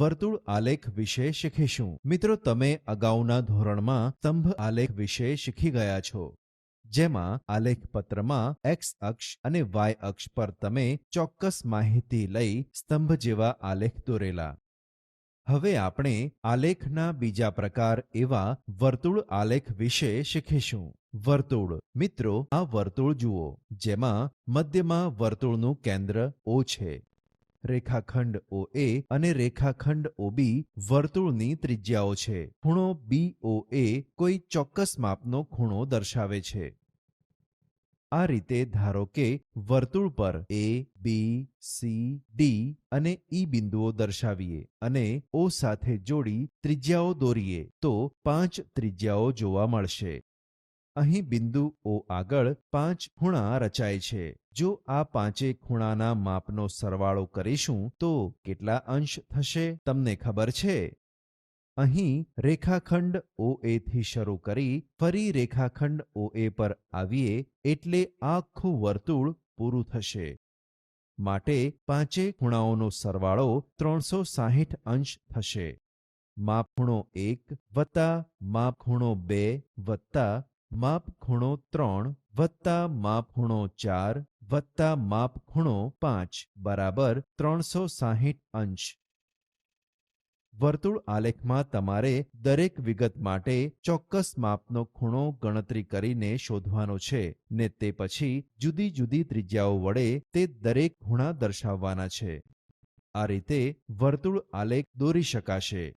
વર્તુળ આલેખ વિશે શીખીશું. મિત્રો, તમે અગાઉના ધોરણમાં સ્તંભ આલેખ વિશે શીખી ગયા છો. જેમાં આલેખ પત્રમાં એક્સ અક્ષ અને વાય અક્ષ પર તમે ચોક્કસ માહિતી લઈ સ્તંભ જેવા આલેખ દોરેલા. હવે આપણે આલેખના બીજા પ્રકાર એવા વર્તુળ આલેખ વિશે શીખીશું. વર્તુળ. મિત્રો, આ વર્તુળ જુઓ. જેમાં મધ્યમાં વર્તુળનું કેન્દ્ર ઓ છે. રેખાખંડ ઓ એ અને રેખાખંડ ઓ બી વર્તુળની ત્રિજ્યાઓ છે. ખૂણો બી ઓ એ કોઈ ચોક્કસ માપનો ખૂણો દર્શાવે છે. આ રીતે ધારો કે વર્તુળ પર એ બી સી ડી અને ઈ બિંદુઓ દર્શાવીએ અને ઓ સાથે જોડી ત્રિજ્યાઓ દોરીએ તો પાંચ ત્રિજ્યાઓ જોવા મળશે. અહીં બિંદુ ઓ આગળ પાંચ ખૂણા રચાય છે. જો આ પાંચે ખૂણાના માપનો સરવાળો કરીશું તો કેટલા અંશ થશે તમને ખબર છે? અહીં રેખાખંડ ઓ થી શરૂ કરી ફરી રેખાખંડ ઓ પર આવીએ એટલે આખું વર્તુળ પૂરું થશે. માટે પાંચે ખૂણાઓનો સરવાળો ત્રણસો સાહીઠ અંશ થશે. માપ ખૂણો એક વત્તા માપ ખૂણો બે વત્તા માપ ખૂણો ત્રણ વત્તા માપ ખૂણો ચાર વત્તા માપ ખૂણો પાંચ બરાબર ત્રણસો સાહીઠ અંશ. વર્તુળ આલેખમાં તમારે દરેક વિગત માટે ચોક્કસ માપનો ખૂણો ગણતરી કરીને શોધવાનો છે ને તે પછી જુદી જુદી ત્રિજ્યાઓ વડે તે દરેક ખૂણા દર્શાવવાના છે. આ રીતે વર્તુળ આલેખ દોરી શકાશે.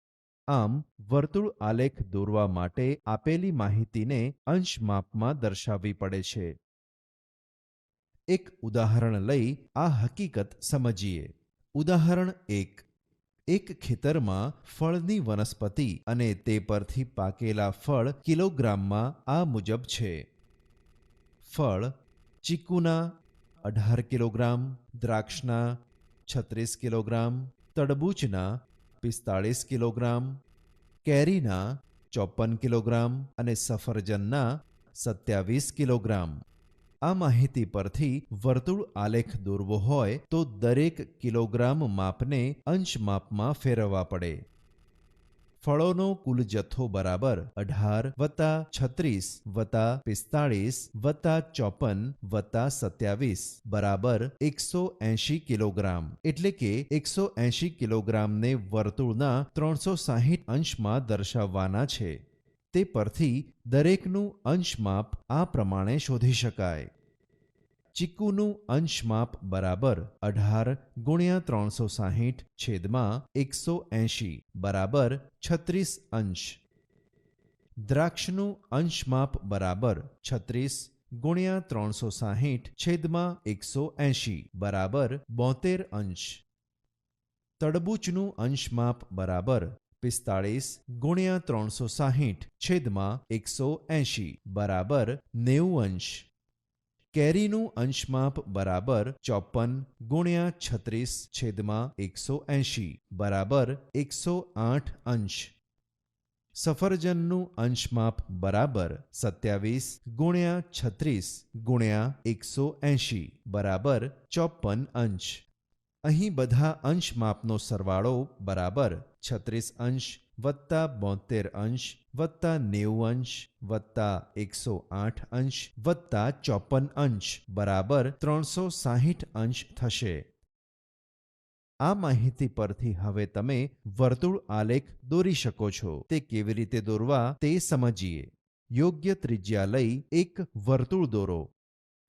આમ, વર્તુળ આલેખ દોરવા માટે આપેલી માહિતીને અંશ માપમાં દર્શાવવી પડે છે. એક ઉદાહરણ લઈ આ હકીકત સમજીએ. ઉદાહરણ એક. એક ખેતરમાં ફળની વનસ્પતિ અને તે પરથી પાકેલા ફળ કિલોગ્રામમાં આ મુજબ છે. ફળ ચીકુના અઢાર કિલોગ્રામ, દ્રાક્ષના છત્રીસ કિલોગ્રામ, તડબૂચના પિસ્તાળીસ કિલોગ્રામ, કેરીના ચોપન કિલોગ્રામ અને સફરજનના સત્યાવીસ કિલોગ્રામ. આ માહિતી પરથી વર્તુળ આલેખ દોરવો હોય તો દરેક કિલોગ્રામ માપને અંશ માપમાં ફેરવવા પડે. ફળોનો કુલ જથ્થો બરાબર અઢાર વત્તા છત્રીસ વત્તા પિસ્તાળીસ વત્તા ચોપન વત્તા સત્યાવીસ બરાબર એકસો એંશી કિલોગ્રામ. એટલે કે એકસો એંશી કિલોગ્રામને વર્તુળના ત્રણસો સાહીઠ અંશમાં દર્શાવવાના છે. તે પરથી દરેકનું અંશમાપ આ પ્રમાણે શોધી શકાય. ચીકુનું અંશમાપ બરાબર અઢાર ગુણ્યા ત્રણસો સાહીઠ છેદમાં એકસો એંશી બરાબર છત્રીસ અંશ. દ્રાક્ષનું અંશમાપ બરાબર છત્રીસ ગુણ્યા ત્રણસો સાહીઠ છેદમાં એકસો એંશી બરાબર બોતેર અંશ. તડબૂચનું અંશમાપ બરાબર પિસ્તાળીસ ગુણ્યા ત્રણસો સાહીઠ છેદમાં એકસો એંશી બરાબર નેવું અંશ. કેરીનું અંશમાપ બરાબર ચોપન ગુણ્યા છત્રીસ છેદમાં એકસો એંશી બરાબર એકસો આઠ અંશ. સફરજનનું અંશમાપ બરાબર સત્યાવીસ ગુણ્યા છત્રીસ ગુણ્યા એકસો એંશી બરાબર ચોપન અંશ. અહીં બધા અંશ માપનો સરવાળો બરાબર છત્રીસ અંશ વત્તા બોતેર અંશ, વત્તા નેવું અંશ, વત્તા એકસો આઠ અંશ, વત્તા ચોપન અંશ બરાબર ત્રણસો સાહીઠ અંશ થશે. આ માહિતી પરથી હવે તમે વર્તુળ આલેખ દોરી શકો છો. તે કેવી રીતે દોરવા તે સમજીએ. યોગ્ય ત્રિજ્યા લઈ એક વર્તુળ દોરો.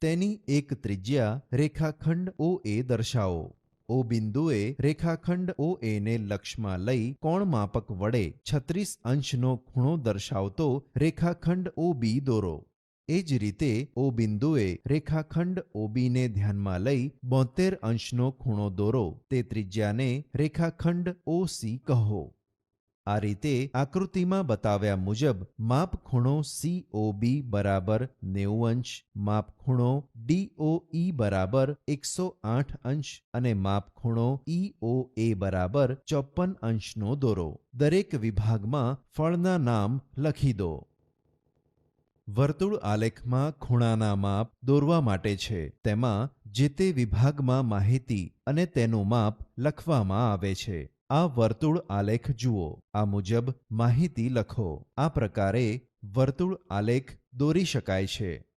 તેની એક ત્રિજ્યા રેખાખંડ ઓ એ દર્શાવો. ઓ બિંદુએ રેખાખંડ ઓ એને લક્ષમાં લઈ કોણ માપક વડે છત્રીસ અંશનો ખૂણો દર્શાવતો રેખાખંડ ઓ બી દોરો. એ જ રીતે ઓ બિંદુએ રેખાખંડ ઓબીને ધ્યાનમાં લઈ બોતેર અંશનો ખૂણો દોરો. તે ત્રિજ્યાને રેખાખંડ ઓ સી કહો. આ રીતે આકૃતિમાં બતાવ્યા મુજબ માપ ખૂણો સીઓબી બરાબર નેવું અંશ, માપ ખૂણો ડીઓઈ બરાબર એકસો આઠ અંશ અને માપ ખૂણો ઈઓ એ બરાબર ચોપન અંશનો દોરો. દરેક વિભાગમાં ફળના નામ લખી દો. વર્તુળ આલેખમાં ખૂણાના માપ દોરવા માટે છે. તેમાં જે તે વિભાગમાં માહિતી અને તેનું માપ લખવામાં આવે છે. આ વર્તુળ આલેખ જુઓ. આ મુજબ માહિતી લખો. આ પ્રકારે વર્તુળ આલેખ દોરી શકાય છે.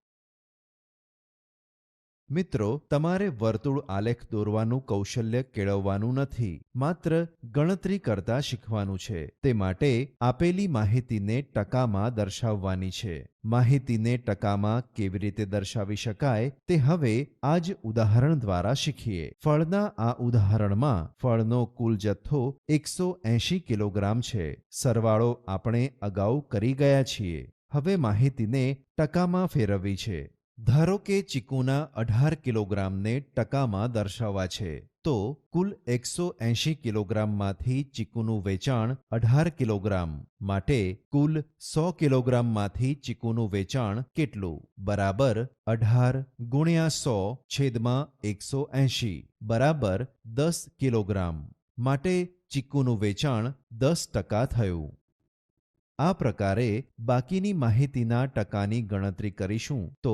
મિત્રો, તમારે વર્તુળ આલેખ દોરવાનું કૌશલ્ય કેળવવાનું નથી, માત્ર ગણતરી કરતા શીખવાનું છે. તે માટે આપેલી માહિતીને ટકામાં દર્શાવવાની છે. માહિતીને ટકામાં કેવી રીતે દર્શાવી શકાય તે હવે આ જ ઉદાહરણ દ્વારા શીખીએ. ફળના આ ઉદાહરણમાં ફળનો કુલ જથ્થો એકસો એંશી કિલોગ્રામ છે. સરવાળો આપણે અગાઉ કરી ગયા છીએ. હવે માહિતીને ટકામાં ફેરવવી છે. ધારો કે ચીકુના અઢાર કિલોગ્રામને ટકામાં દર્શાવવા છે, તો કુલ એકસો એંશી કિલોગ્રામમાંથી ચીકુનું વેચાણ અઢાર કિલોગ્રામ માટે કુલ સો કિલોગ્રામમાંથી ચીકુનું વેચાણ કેટલું? બરાબર અઢાર ગુણ્યા સો છેદમાં એકસો એંશી, બરાબર દસ કિલોગ્રામ માટે ચીકુનું વેચાણ દસ ટકા થયું. આ પ્રકારે બાકીની માહિતીના ટકાની ગણતરી કરીશું તો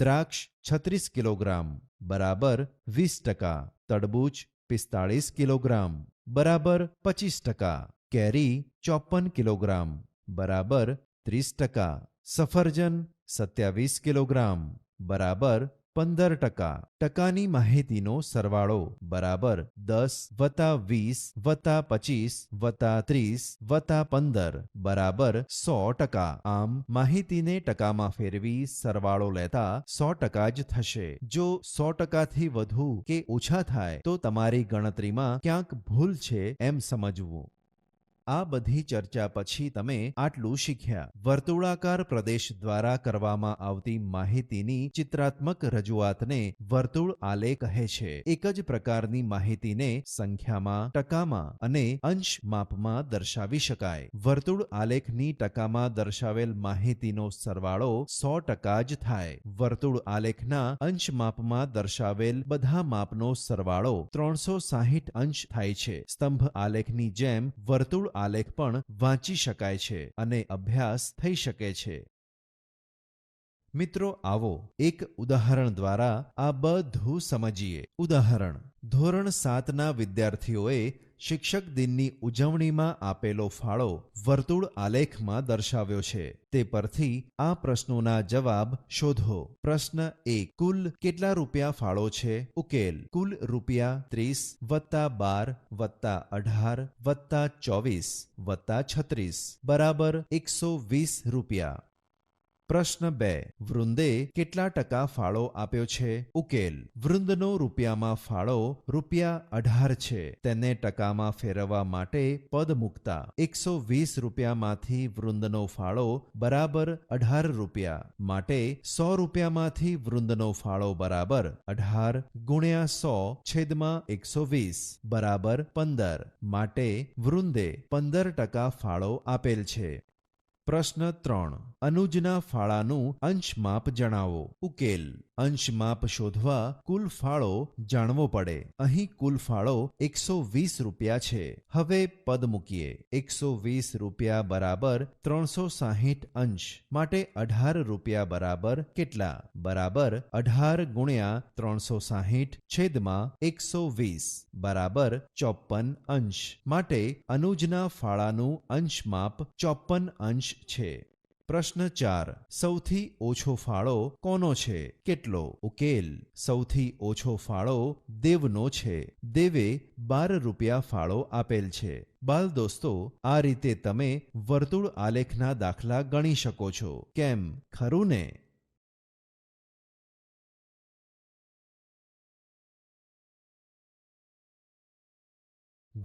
દ્રાક્ષ છત્રીસ કિલોગ્રામ, બરાબર વીસ ટકા, તડબૂચ પિસ્તાળીસ કિલોગ્રામ, બરાબર પચીસ ટકા, કેરી ચોપન કિલોગ્રામ, બરાબર ત્રીસ ટકા, સફરજન સત્યાવીસ કિલોગ્રામ, બરાબર પંદર ટકા. ટકાની માહિતીનો સરવાળો બરાબર દસ વત્તા વીસ વત્તા પચીસ વત્તા ત્રીસ વત્તા પંદર બરાબર સો ટકા. આમ માહિતીને ટકામાં ફેરવી સરવાળો લેતા સો ટકા જ થશે. જો સો ટકાથી વધુ કે ઓછા થાય તો તમારી ગણતરીમાં ક્યાંક ભૂલ છે એમ સમજવું. આ બધી ચર્ચા પછી તમે આટલું શીખ્યા. વર્તુળાકાર પ્રદેશ દ્વારા કરવામાં આવતી માહિતીની ચિત્રાત્મક રજૂઆતને વર્તુળ આલે કહે છે. એક જ પ્રકારની માહિતીને સંખ્યામાં, ટકામાં અને અંશ માપમાં દર્શાવી શકાય. વર્તુળ આલેખની ટકામાં દર્શાવેલ માહિતીનો સરવાળો સો ટકા જ થાય. વર્તુળ આલેખના અંશ માપમાં દર્શાવેલ બધા માપનો સરવાળો ત્રણસો સાહીઠ અંશ થાય છે. સ્તંભ આલેખની જેમ વર્તુળ આલેખ પણ વાંચી શકાય છે અને અભ્યાસ થઈ શકે છે. મિત્રો, આવો એક ઉદાહરણ દ્વારા આ બધું સમજીએ. ઉદાહરણ, ધોરણ સાતના વિદ્યાર્થીઓએ શિક્ષક દિનની ઉજવણીમાં આપેલો ફાળો વર્તુળ આલેખમાં દર્શાવ્યો છે. તે પરથી આ પ્રશ્નોના જવાબ શોધો. પ્રશ્ન એક, કુલ કેટલા રૂપિયા ફાળો છે? ઉકેલ, કુલ રૂપિયા ત્રીસ વત્તા બાર વત્તા અઢાર વત્તા ચોવીસ વત્તા છત્રીસ. બરાબર એકસો વીસ રૂપિયા. પ્રશ્ન બે. વૃંદે કેટલા ટકા ફાળો આપ્યો છે? ઉકેલ. વૃંદનો રૂપિયામાં ફાળો રૂપિયા અઢાર છે. તેને ટકામાં ફેરવવા માટે પદ મૂકતા એકસો વીસ રૂપિયામાંથી વૃંદનો ફાળો બરાબર અઢાર રૂપિયા માટે સો રૂપિયામાંથી વૃંદનો ફાળો બરાબર અઢાર ગુણ્યા સો છેદમાં એકસો વીસ બરાબર પંદર માટે વૃંદે પંદર ટકા ફાળો આપેલ છે. પ્રશ્ન ત્રણ. અનુજના ફાળાનું અંશમાપ જણાવો. ઉકેલ. અંશમાપ શોધવા કુલ ફાળો જાણવો પડે. અહીં કુલ ફાળો એકસો વીસ રૂપિયા છે. હવે પદ મૂકીએ. એકસો વીસ રૂપિયા બરાબર ત્રણસો સાહીઠ અંશ. માટે અઢાર રૂપિયા બરાબર કેટલા? બરાબર અઢાર ગુણ્યા ત્રણસો સાહીઠ છેદમાં એકસો વીસ. બરાબર ચોપન અંશ. માટે અનુજના ફાળાનું અંશમાપ ચોપન અંશ છે. પ્રશ્ન ચાર. સૌથી ઓછો ફાળો કોનો છે? કેટલો? ઉકેલ. સૌથી ઓછો ફાળો દેવનો છે. દેવે બાર રૂપિયા ફાળો આપેલ છે. બાલ દોસ્તો, આ રીતે તમે વર્તુળ આલેખના દાખલા ગણી શકો છો. કેમ? ખરું ને?